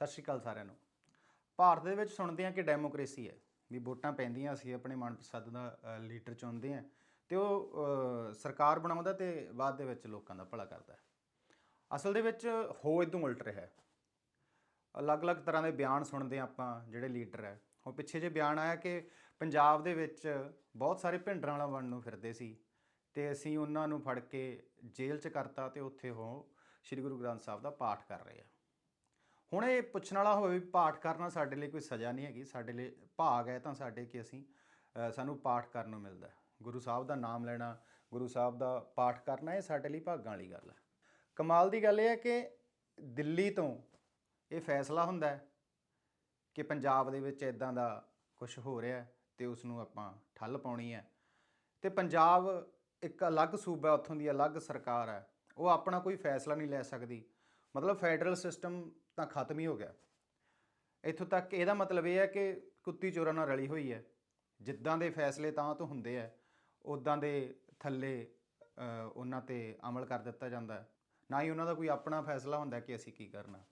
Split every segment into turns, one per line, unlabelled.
ਸਤਿ ਸ਼੍ਰੀ ਅਕਾਲ ਸਾਰਿਆਂ ਨੂੰ। ਭਾਰਤ ਦੇ ਵਿੱਚ ਸੁਣਦੇ ਆ ਕਿ ਡੈਮੋਕ੍ਰੇਸੀ ਹੈ, ਵੀ ਵੋਟਾਂ ਪੈਂਦੀਆਂ, ਅਸੀਂ ਆਪਣੇ ਮਨਪਸੰਦ ਦਾ ਲੀਡਰ ਚੁਣਦੇ ਆ ਤੇ ਉਹ ਸਰਕਾਰ ਬਣਾਉਂਦਾ ਤੇ ਬਾਅਦ ਦੇ ਵਿੱਚ ਲੋਕਾਂ ਦਾ ਭਲਾ ਕਰਦਾ ਅਸਲ ਦੇ ਵਿੱਚ ਹੋ ਇਦੋਂ ਉਲਟ ਰਿਹਾ ਹੈ। ਅਲੱਗ-ਅਲੱਗ ਤਰ੍ਹਾਂ ਦੇ ਬਿਆਨ ਸੁਣਦੇ ਹਾਂ ਆਪਾਂ, ਜਿਹੜੇ ਲੀਡਰ ਹੈ। ਉਹ ਪਿੱਛੇ ਜੇ ਬਿਆਨ ਆਇਆ ਕਿ ਪੰਜਾਬ ਦੇ ਵਿੱਚ ਬਹੁਤ ਸਾਰੇ ਭਿੰਡਰਾਂ ਵਾਲਾ ਬਣਨ ਨੂੰ ਫਿਰਦੇ ਸੀ ਤੇ ਅਸੀਂ ਉਹਨਾਂ ਨੂੰ ਫੜ ਕੇ ਜੇਲ੍ਹ 'ਚ ਕਰਤਾ ਤੇ ਉੱਥੇ ਉਹ ਸ੍ਰੀ ਗੁਰੂ ਗ੍ਰੰਥ ਸਾਹਿਬ ਦਾ ਪਾਠ ਕਰ ਰਹੇ ਆ ਹੁਣ ਇਹ ਪੁੱਛਣ ਵਾਲਾ ਹੋਵੇ ਵੀ ਪਾਠ ਕਰਨਾ ਸਾਡੇ ਲਈ ਕੋਈ ਸਜ਼ਾ ਨਹੀਂ ਹੈਗੀ, ਸਾਡੇ ਲਈ ਭਾਗ ਹੈ ਤਾਂ ਸਾਡੇ ਕਿ ਅਸੀਂ ਸਾਨੂੰ ਪਾਠ ਕਰਨ ਨੂੰ ਮਿਲਦਾ ਗੁਰੂ ਸਾਹਿਬ ਦਾ ਨਾਮ ਲੈਣਾ, ਗੁਰੂ ਸਾਹਿਬ ਦਾ ਪਾਠ ਕਰਨਾ ਇਹ ਸਾਡੇ ਲਈ ਭਾਗਾਂ ਵਾਲੀ ਗੱਲ ਹੈ। ਕਮਾਲ ਦੀ ਗੱਲ ਇਹ ਹੈ ਕਿ ਦਿੱਲੀ ਤੋਂ ਇਹ ਫੈਸਲਾ ਹੁੰਦਾ ਕਿ ਪੰਜਾਬ ਦੇ ਵਿੱਚ ਇਦਾਂ ਦਾ ਕੁਝ ਹੋ ਰਿਹਾ ਹੈ ਤੇ ਉਸ ਨੂੰ ਆਪਾਂ ਠੱਲ ਪਾਉਣੀ ਹੈ ਤੇ ਪੰਜਾਬ ਇੱਕ ਅਲੱਗ ਸੂਬਾ ਉੱਥੋਂ ਦੀ ਅਲੱਗ ਸਰਕਾਰ ਹੈ, ਉਹ ਆਪਣਾ ਕੋਈ ਫੈਸਲਾ ਨਹੀਂ ਲੈ ਸਕਦੀ। ਮਤਲਬ ਫੈਡਰਲ ਸਿਸਟਮ ਤਾਂ ਖਤਮ ਹੀ ਹੋ ਗਿਆ। ਇੱਥੋਂ ਤੱਕ ਇਹਦਾ ਮਤਲਬ ਇਹ ਹੈ ਕਿ ਕੁੱਤੀ ਚੋਰਾਂ ਨਾਲ ਰਲੀ ਹੋਈ ਹੈ। ਜਿੱਦਾਂ ਦੇ ਫੈਸਲੇ ਤਾਂ ਤੋਂ ਹੁੰਦੇ ਆ ਉਦਾਂ ਦੇ ਥੱਲੇ ਉਹਨਾਂ ਤੇ ਅਮਲ ਕਰ ਦਿੱਤਾ ਜਾਂਦਾ ਹੈ। ਨਾ ਹੀ ਉਹਨਾਂ ਦਾ ਕੋਈ ਆਪਣਾ ਫੈਸਲਾ ਹੁੰਦਾ ਕਿ ਅਸੀਂ ਕੀ ਕਰਨਾ।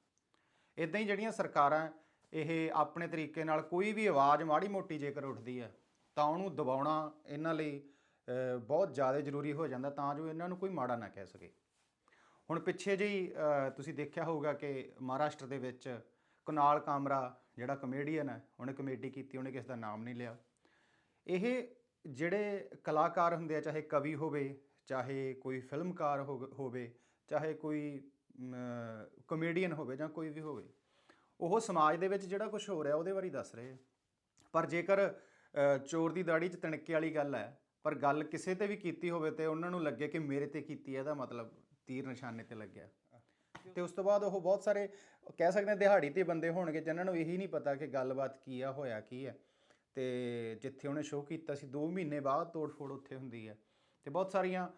ਇਦਾਂ ਹੀ ਜਿਹੜੀਆਂ ਸਰਕਾਰਾਂ ਇਹ ਆਪਣੇ ਤਰੀਕੇ ਨਾਲ ਕੋਈ ਵੀ ਆਵਾਜ਼ ਮਾੜੀ ਮੋਟੀ ਜੇਕਰ ਉੱਠਦੀ ਹੈ, ਤਾਂ ਉਹਨੂੰ ਦਬਾਉਣਾ ਇਹਨਾਂ ਲਈ ਬਹੁਤ ਜ਼ਿਆਦਾ ਜ਼ਰੂਰੀ ਹੋ ਜਾਂਦਾ ਤਾਂ ਜੋ ਇਹਨਾਂ ਨੂੰ ਕੋਈ ਮਾੜਾ ਨਾ ਕਹਿ ਸਕੇ। ਹੁਣ ਪਿੱਛੇ ਜਿਹੀ ਤੁਸੀਂ ਦੇਖਿਆ ਹੋਊਗਾ ਕਿ ਮਹਾਰਾਸ਼ਟਰ ਦੇ ਵਿੱਚ ਕੁਨਾਲ ਕਾਮਰਾ ਜਿਹੜਾ ਕਮੇਡੀਅਨ ਹੈ, ਉਹਨੇ ਕਮੇਡੀ ਕੀਤੀ, ਉਹਨੇ ਕਿਸੇ ਦਾ ਨਾਮ ਨਹੀਂ ਲਿਆ। ਇਹ ਜਿਹੜੇ ਕਲਾਕਾਰ ਹੁੰਦੇ ਆ, ਚਾਹੇ ਕਵੀ ਹੋਵੇ, ਚਾਹੇ ਕੋਈ ਫਿਲਮਕਾਰ ਹੋਵੇ- ਹੋਵੇ, ਚਾਹੇ ਕੋਈ ਕਮੇਡੀਅਨ ਹੋਵੇ ਜਾਂ ਕੋਈ ਵੀ ਹੋਵੇ, ਉਹ ਸਮਾਜ ਦੇ ਵਿੱਚ ਜਿਹੜਾ ਕੁਝ ਹੋ ਰਿਹਾ, ਉਹਦੇ ਬਾਰੇ ਦੱਸ ਰਹੇ ਪਰ ਜੇਕਰ ਚੋਰ ਦੀ ਦਾੜੀ 'ਚ ਤਿਣਕੇ ਵਾਲੀ ਗੱਲ ਹੈ, ਪਰ ਗੱਲ ਕਿਸੇ ਤੇ ਵੀ ਕੀਤੀ ਹੋਵੇ ਤੇ ਉਹਨਾਂ ਨੂੰ ਲੱਗੇ ਕਿ ਮੇਰੇ ਤੇ ਕੀਤੀ ਹੈ, ਇਹਦਾ ਮਤਲਬ ਤੀਰ ਨਿਸ਼ਾਨੇ ਤੇ ਲੱਗਿਆ। ਤੇ ਉਸ ਤੋਂ ਬਾਅਦ ਉਹ ਬਹੁਤ ਸਾਰੇ, ਕਹਿ ਸਕਦੇ ਹਾਂ ਦਿਹਾੜੀ ਤੇ ਬੰਦੇ ਹੋਣਗੇ, ਜਿਨ੍ਹਾਂ ਨੂੰ ਇਹੀ ਨਹੀਂ ਪਤਾ ਕਿ ਗੱਲਬਾਤ ਕੀ ਆ, ਹੋਇਆ ਕੀ ਹੈ ਤੇ ਜਿੱਥੇ ਉਹਨੇ ਸ਼ੋਅ ਕੀਤਾ ਸੀ 2 ਮਹੀਨੇ ਬਾਅਦ ਤੋੜ-ਫੋੜ ਉੱਥੇ ਹੁੰਦੀ ਹੈ ਤੇ ਬਹੁਤ ਸਾਰੀਆਂ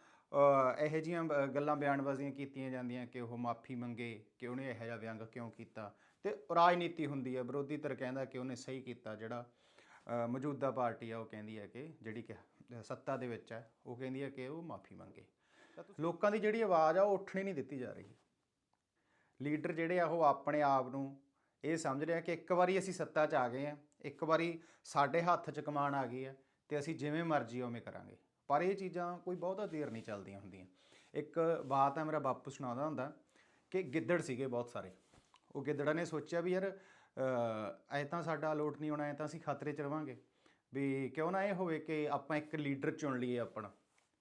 ਇਹੋ ਜਿਹੀਆਂ ਗੱਲਾਂ ਬਿਆਨਬਾਜ਼ੀਆਂ ਕੀਤੀਆਂ ਜਾਂਦੀਆਂ ਕਿ ਉਹ ਮਾਫੀ ਮੰਗੇ, ਕਿ ਉਹਨੇ ਇਹੋ ਜਿਹਾ ਵਿਅੰਗ ਕਿਉਂ ਕੀਤਾ। ਤੇ ਰਾਜਨੀਤੀ ਹੁੰਦੀ ਹੈ ਵਿਰੋਧੀ ਧਿਰ ਕਹਿੰਦਾ ਕਿ ਉਹਨੇ ਸਹੀ ਕੀਤਾ, ਜਿਹੜਾ ਮੌਜੂਦਾ ਪਾਰਟੀ ਆ, ਉਹ ਕਹਿੰਦੀ ਹੈ ਕਿ ਜਿਹੜੀ ਕਿ ਸੱਤਾ ਦੇ ਵਿੱਚ ਹੈ ਉਹ ਕਹਿੰਦੀ ਹੈ ਕਿ ਉਹ ਮਾਫੀ ਮੰਗੇ। ਲੋਕਾਂ ਦੀ ਜਿਹੜੀ ਆਵਾਜ਼ ਆ, ਉਹ ਉੱਠਣੀ ਨਹੀਂ ਦਿੱਤੀ ਜਾ ਰਹੀ। ਲੀਡਰ ਜਿਹੜੇ ਆ, ਉਹ ਆਪਣੇ ਆਪ ਨੂੰ ਇਹ ਸਮਝ ਰਿਹਾ ਕਿ ਇੱਕ ਵਾਰੀ ਅਸੀਂ ਸੱਤਾ 'ਚ ਆ ਗਏ ਆ, ਇੱਕ ਵਾਰੀ ਸਾਡੇ ਹੱਥ 'ਚ ਕਮਾਨ ਆ ਗਈ ਹੈ ਤੇ ਅਸੀਂ ਜਿਵੇਂ ਮਰਜ਼ੀ ਉਵੇਂ ਕਰਾਂਗੇ। ਪਰ ਇਹ ਚੀਜ਼ਾਂ ਕੋਈ ਬਹੁਤਾ ਦੇਰ ਨਹੀਂ ਚੱਲਦੀਆਂ ਹੁੰਦੀਆਂ। ਇੱਕ ਬਾਤ ਹੈ ਮੇਰਾ ਬਾਪੂ ਸੁਣਾਉਂਦਾ ਹੁੰਦਾ ਕਿ ਗਿੱਦੜ ਸੀਗੇ ਬਹੁਤ ਸਾਰੇ। ਉਹ ਗਿੱਦੜਾਂ ਨੇ ਸੋਚਿਆ ਵੀ ਯਾਰ ਐ ਤਾਂ ਸਾਡਾ ਲੋਟ ਨਹੀਂ ਹੋਣਾ ਐ ਤਾਂ ਅਸੀਂ ਖਤਰੇ 'ਚ ਰਵਾਂਗੇ। ਵੀ ਕਿਉਂ ਨਾ ਇਹ ਹੋਵੇ ਕਿ ਆਪਾਂ ਇੱਕ ਲੀਡਰ ਚੁਣ ਲਈਏ ਆਪਣਾ।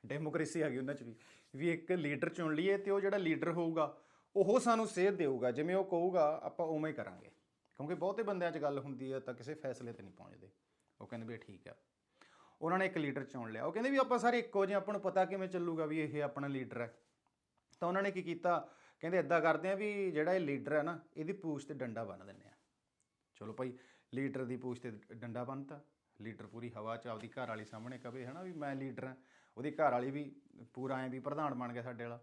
ਡੈਮੋਕ੍ਰੇਸੀ ਹੈਗੀ ਉਹਨਾਂ 'ਚ ਵੀ ਵੀ ਇੱਕ ਲੀਡਰ ਚੁਣ ਲਈਏ ਤੇ ਉਹ ਜਿਹੜਾ ਲੀਡਰ ਹੋਊਗਾ, ਉਹ ਸਾਨੂੰ ਸੇਧ ਦੇਊਗਾ, ਜਿਵੇਂ ਉਹ ਕਹੂਗਾ, ਆਪਾਂ ਉਵੇਂ ਹੀ ਕਰਾਂਗੇ। ਕਿਉਂਕਿ ਬਹੁਤੇ ਬੰਦਿਆਂ 'ਚ ਗੱਲ ਹੁੰਦੀ ਹੈ ਤਾਂ ਕਿਸੇ ਫੈਸਲੇ ਤੇ ਨਹੀਂ ਪਹੁੰਚਦੇ। ਉਹ ਕਹਿੰਦੇ ਵੀ ਠੀਕ ਆ। ਉਹਨਾਂ ਨੇ ਇੱਕ ਲੀਡਰ ਚੁਣ ਲਿਆ। ਉਹ ਕਹਿੰਦੇ ਵੀ ਆਪਾਂ ਸਾਰੇ ਇੱਕੋ ਜਿਹੇ ਆਪਾਂ ਨੂੰ ਪਤਾ ਕਿਵੇਂ ਚੱਲੂਗਾ ਵੀ ਇਹ ਆਪਣਾ ਲੀਡਰ ਹੈ। ਤਾਂ ਉਹਨਾਂ ਨੇ ਕੀ ਕੀਤਾ? ਕਹਿੰਦੇ ਇਦਾਂ ਕਰਦੇ ਆ ਵੀ ਜਿਹੜਾ ਇਹ ਲੀਡਰ ਹੈ ਨਾ, ਇਹਦੀ ਪੂਛ ਤੇ ਡੰਡਾ ਬੰਨ ਦਿੰਦੇ ਆ। ਚਲੋ ਭਾਈ, ਲੀਡਰ ਦੀ ਪੂਛ ਤੇ ਡੰਡਾ ਬੰਨਤਾ ਲੀਡਰ ਪੂਰੀ ਹਵਾ 'ਚ ਆਪਦੀ ਘਰ ਵਾਲੀ ਸਾਹਮਣੇ ਕਵੇ, ਹਨਾ ਵੀ ਮੈਂ ਲੀਡਰ ਹਾਂ। ਉਹਦੀ ਘਰ ਵਾਲੀ ਵੀ ਪੂਰਾ ਐ ਵੀ ਪ੍ਰਧਾਨ ਬਣ ਗਿਆ ਸਾਡੇ ਵਾਲਾ।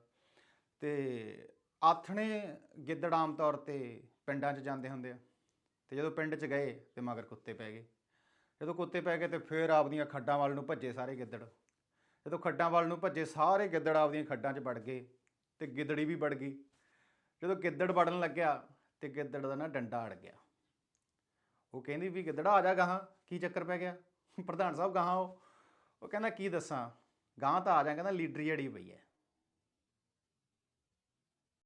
ਤੇ ਆਥਣੇ ਗਿੱਦੜ ਆਮ ਤੌਰ ਤੇ ਪਿੰਡਾਂ 'ਚ ਜਾਂਦੇ ਹੁੰਦੇ ਆ। ਤੇ ਜਦੋਂ ਪਿੰਡ 'ਚ ਗਏ ਤੇ ਮਗਰ ਕੁੱਤੇ ਪੈ ਗਏ। ਜਦੋਂ ਕੁੱਤੇ ਪੈ ਗਏ ਤੇ ਫਿਰ ਆਪਦੀਆਂ ਖੱਡਾਂ ਵੱਲ ਨੂੰ ਭੱਜੇ ਸਾਰੇ ਗਿੱਦੜ। ਜਦੋਂ ਖੱਡਾਂ ਵੱਲ ਨੂੰ ਭੱਜੇ ਸਾਰੇ ਗਿੱਦੜ ਆਪਦੀਆਂ ਖੱਡਾਂ 'ਚ ਵੜ ਗਏ ਤੇ ਗਿੱਦੜੀ ਵੀ ਵੜ ਗਈ। ਜਦੋਂ ਗਿੱਦੜ ਵੜਨ ਲੱਗਿਆ ਤੇ ਗਿੱਦੜ ਦਾ ਨਾ ਡੰਡਾ ਅੜ ਗਿਆ। ਉਹ ਕਹਿੰਦੀ ਵੀ ਗਿੱਦੜਾ ਆ ਜਾ ਗਾਹਾਂ, ਕੀ ਚੱਕਰ ਪੈ ਗਿਆ? ਪ੍ਰਧਾਨ ਸਾਹਿਬ ਗਾਹਾਂ ਉਹ। ਉਹ ਕਹਿੰਦਾ, ਕੀ ਦੱਸਾਂ? ਗਾਹਾਂ ਤਾਂ ਆ ਜਾ, ਕਹਿੰਦਾ ਲੀਡਰ ਜੜੀ ਪਈ ਹੈ।